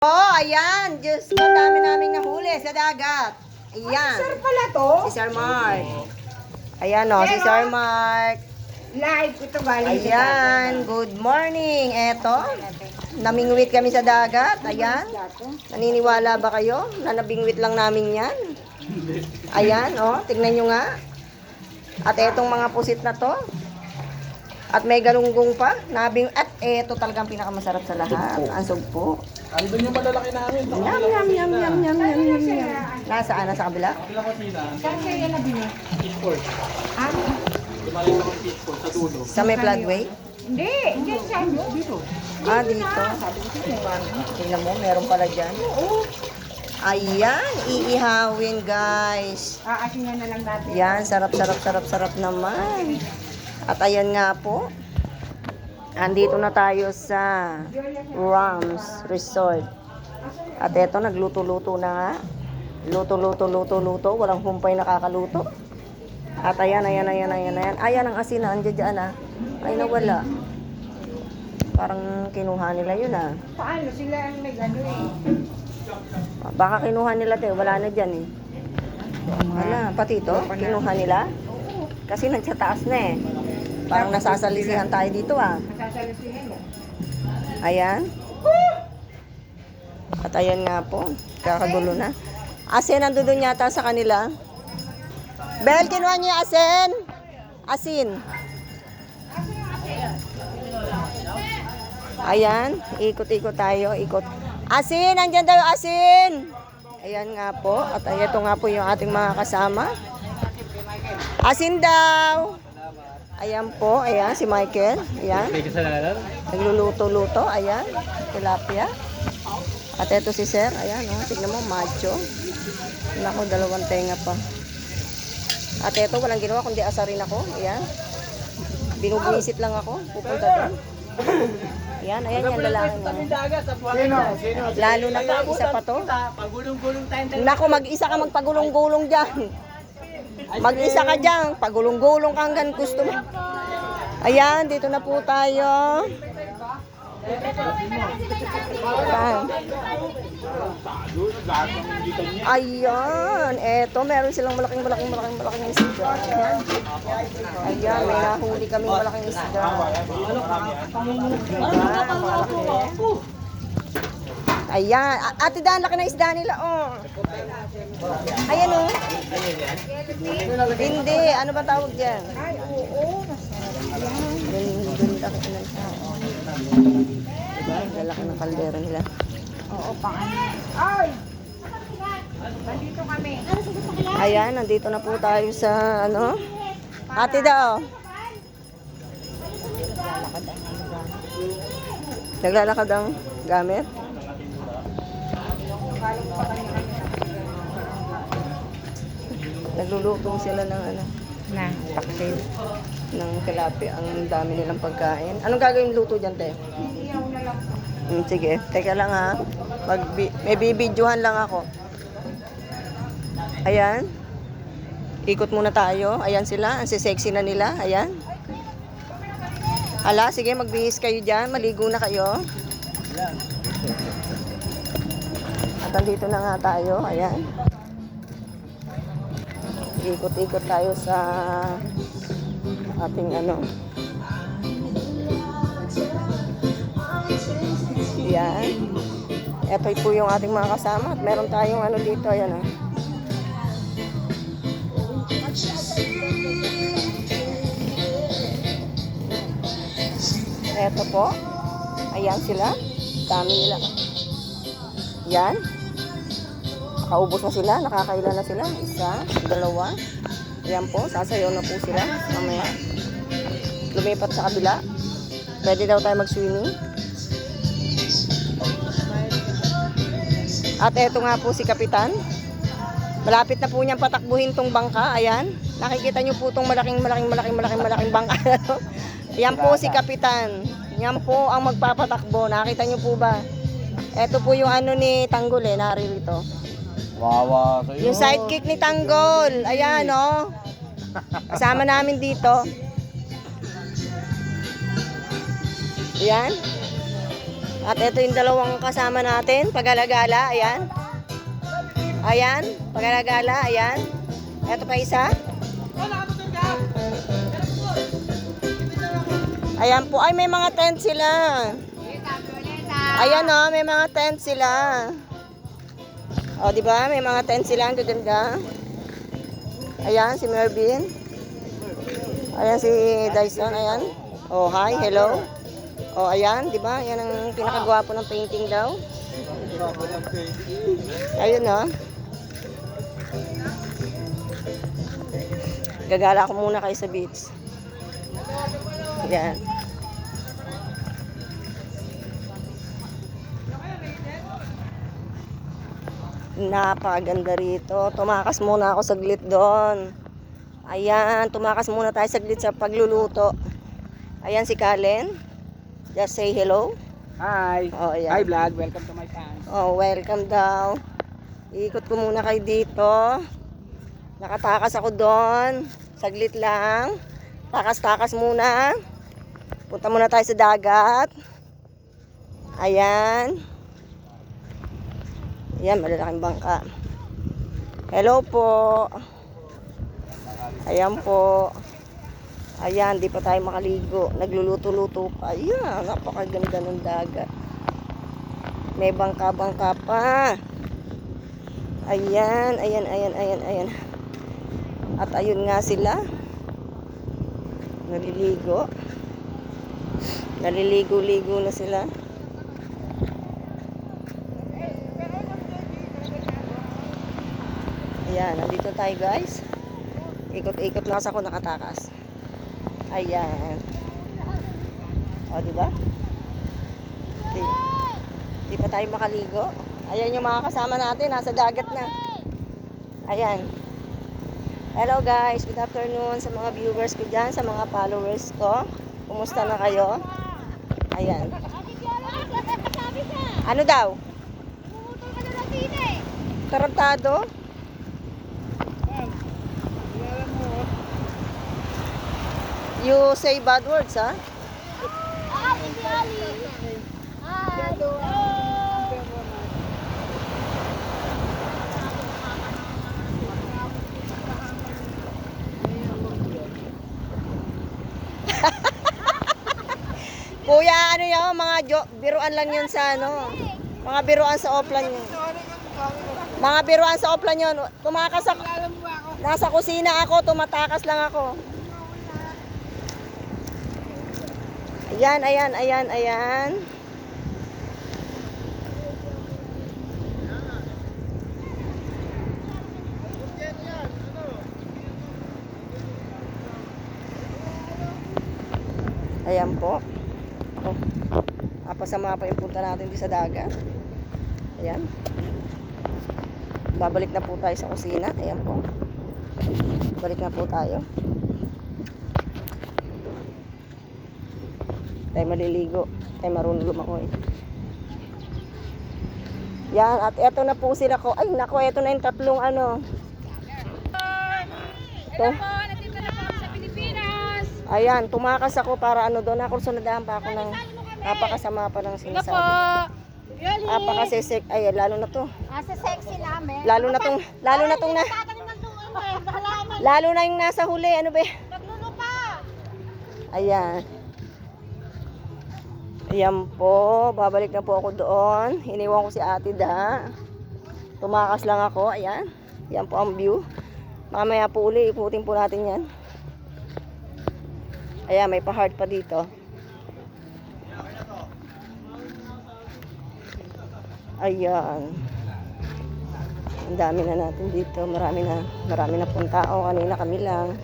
Oh, ayan. Diyos ko, dami naming nahuli sa dagat. Ayan. Sir pala to? Si Sir Mark. Ayan o, si Sir Mark. Live ito galing Ayan, good morning. Eto, namingwit kami sa dagat. Ayan. Naniniwala ba kayo na nabingwit lang namin yan? Ayan, oh, tignan nyo nga. At etong mga pusit na to. At may galunggong pa. Nabing, at eto talagang pinakamasarap sa lahat. Ang sugpo. Andun yung malalaki namin. Yum, yum, yum, yum, yum, yum, yum, yum. Nasaan? Nasa kabila? Kapila kusina, Saan kayo nabili? pitford. Ah, Lumalit akong pitford sa dulo. Sa may floodway? hindi. Hindi sa ano? Dito. Ah, dito. Tingnan mo, meron pala dyan. Oo. Ayan, iihawin guys. Aasingan na lang natin. Yan, sarap, sarap, sarap, sarap naman. At ayan nga po. Andito na tayo sa Rams Resort. At eto, nagluto-luto na nga. Luto, luto, luto, luto. Walang humpay nakakaluto. At ayan, ayan, ayan, ayan, ayan. Ayan ang asin na, andyan dyan ah. Ay, nawala. Parang kinuha nila yun ah. Paano? Sila ang nag-ano eh. Baka kinuha nila te, wala na dyan eh. Wala, pati ito, kinuha nila. Kasi nasa taas na eh. Parang nasasalisihan tayo dito ah. Masasalisihan mo. Ayan. At ayan nga po, kakagulo na. Asin nandun doon yata sa kanila. Bel, kinuha niyo yung asin. Asin. Ayan, ikot-ikot tayo, ikot. Asin, nandyan tayo, asin. Ayan nga po, at ito nga po yung ating mga kasama. Asin daw. Ayan po, ayan, si Michael. Ayan. Nagluluto-luto, ayan, tilapia. At eto si Sir, ayan, oh, tignan mo, macho. Nako, dalawang tenga pa. At eto, walang ginawa kundi asarin ako, ayan. Binubuisit lang ako, pupunta doon. Ayan, ayan yung lalaki na. Sino? Sino? Lalo na to, isa pa to. Pagulong-gulong tayo. Nako, mag-isa ka magpagulong-gulong dyan. Mag-isa ka dyan, pagulong-gulong ka hanggang gusto mo. Ayan, dito na po tayo. Ayan, eto, meron silang malaking, malaking, malaking, malaking isda. Ayan, may nahuli kami malaking isda. Ayan, malaki. Ayan, A- ate Dan, laki na isda nila, oh. Ayan, oh. Hindi, ano ba tawag dyan? Ay, oo. Dun laki ng tao. Diba? Lalaki ng kaldero nila. Oo, pang ano. Ay! Nandito kami. Ayan, nandito na po tayo sa ano. Ate daw. Naglalakad ang gamit. Nagluluto sila ng ano, Na, paksil. ng tilapia. Ang dami nilang pagkain. Anong gagawin luto dyan, te? Iyaw na lang. Hmm, sige, teka lang ha. Mag may bibidyohan lang ako. Ayan. Ikot muna tayo. Ayan sila. Ang sexy na nila. Ayan. Hala, sige, magbihis kayo dyan. Maligo na kayo. At andito na nga tayo. Ayan. Ikot-ikot tayo sa ating ano. Yan. Ito po yung ating mga kasama. At meron tayong ano dito. Ayan ah. Ito po. Ayan sila. Dami nila. Yan. Nakaubos na sila. Nakakaila na sila. Isa, dalawa. Ayan po. Sasayaw na po sila. Mamaya. Lumipat sa kabila. Pwede daw tayo mag-swimming. At eto nga po si Kapitan. Malapit na po niyang patakbuhin tong bangka. Ayan. Nakikita niyo po tong malaking, malaking, malaking, malaking, malaking bangka. Yan po si Kapitan. Yan po ang magpapatakbo. Nakita niyo po ba? Eto po yung ano ni Tanggol eh, naririto. Wawa sa'yo. Yung sidekick ni Tanggol. Ayan, oh. Kasama namin dito. Ayan. At ito yung dalawang kasama natin, pagalagala, ayan. Ayan, pagalagala, ayan. Ito pa isa. Ayan po, ay may mga tent sila. Ayan o, may mga tent sila. O, di ba? May mga tent sila, ang gaganda. Ayan, si Mervin. Ayan si Dyson, ayan. Oh, hi, hello. Oh, ayan, di ba? Yan ang pinakagwapo ng painting daw. Ayun, oh. Gagala ko muna kayo sa beach. Yan. Napakaganda rito. Tumakas muna ako saglit doon. Ayan, tumakas muna tayo saglit sa pagluluto. Ayan si Kalen. Just say hello. Hi. Oh, ayan. Hi vlog, welcome to my channel. Oh, welcome daw. Ikot ko muna kayo dito. Nakatakas ako doon. Saglit lang. Takas-takas muna. Punta muna tayo sa dagat. Ayan. Ayan, malalaking bangka. Hello po. Ayan po. Ayan, di pa tayo makaligo. Nagluluto-luto pa. Ayan, napakaganda ng dagat. May bangka-bangka pa. Ayan, ayan, ayan, ayan, ayan. At ayun nga sila. Naliligo. Naliligo-ligo na sila. Ayan, nandito tayo guys. Ikot-ikot lang ako nakatakas. Ayan. O, di ba? Di, di pa tayo makaligo. Ayan yung mga kasama natin, nasa dagat na. Ayan. Hello guys, good afternoon sa mga viewers ko dyan, sa mga followers ko. Kumusta na kayo? Ayan. Ano daw? Tarantado? You say bad words, ha? Kuya, ano yun? Mga jo- biruan lang yun sa ano. Mga biruan sa offline yun. Mga biruan sa offline yun. Tumakas ako. Nasa kusina ako, tumatakas lang ako. Ayan, ayan, ayan, ayan. Ayan po. Oh. Napasama pa yung punta natin di sa dagat. Ayan. Babalik na po tayo sa kusina. Ayan po. Balik na po tayo. Tayo maliligo. Tayo marunong lumangoy. Yan, at eto na po sila ko. Ay, nako, eto na yung tatlong ano. Ito. nandito na po sa Pilipinas. Ayan, tumakas ako para ano doon. Ako sunadahan pa ako ng napakasama pa ng sinasabi. Yoli. Napakasesek. Ay, lalo na to. Asa sexy namin. Lalo na tong, lalo na tong na, eh. Lalo na yung nasa huli. Ano ba? Pa. Ayan. Ayan po. Babalik na po ako doon. Iniwan ko si ate da. Tumakas lang ako. Ayan. Ayan po ang view. Mamaya po uli. Ikutin po natin yan. Ayan. May pa-heart pa dito. Ayan. Ang dami na natin dito. Marami na. Marami na pong tao. Kanina kami lang.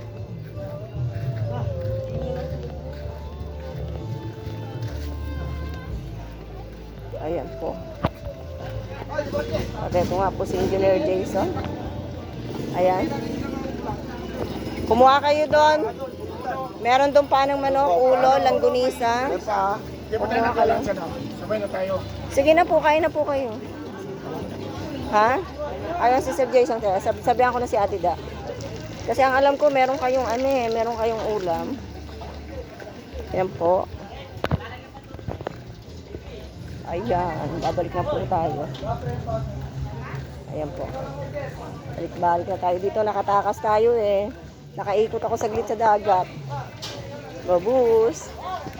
Ayan po. At ito nga po si Engineer Jason. Ayan. Kumuha kayo doon. Meron doon pa ng manok, ulo, langgunisa. Di ba tayo nakalansa na? Sabay na tayo. Sige na po, kain na po kayo. Ha? Ayan si Sir Jason. kaya Sab sabihan ko na si Ate Da. Kasi ang alam ko, meron kayong ano eh, meron kayong ulam. Ayan po. Ayan, babalik na po tayo. Ayan po. Balik-balik na tayo dito. Nakatakas tayo eh. Nakaikot ako saglit sa dagat. Babus.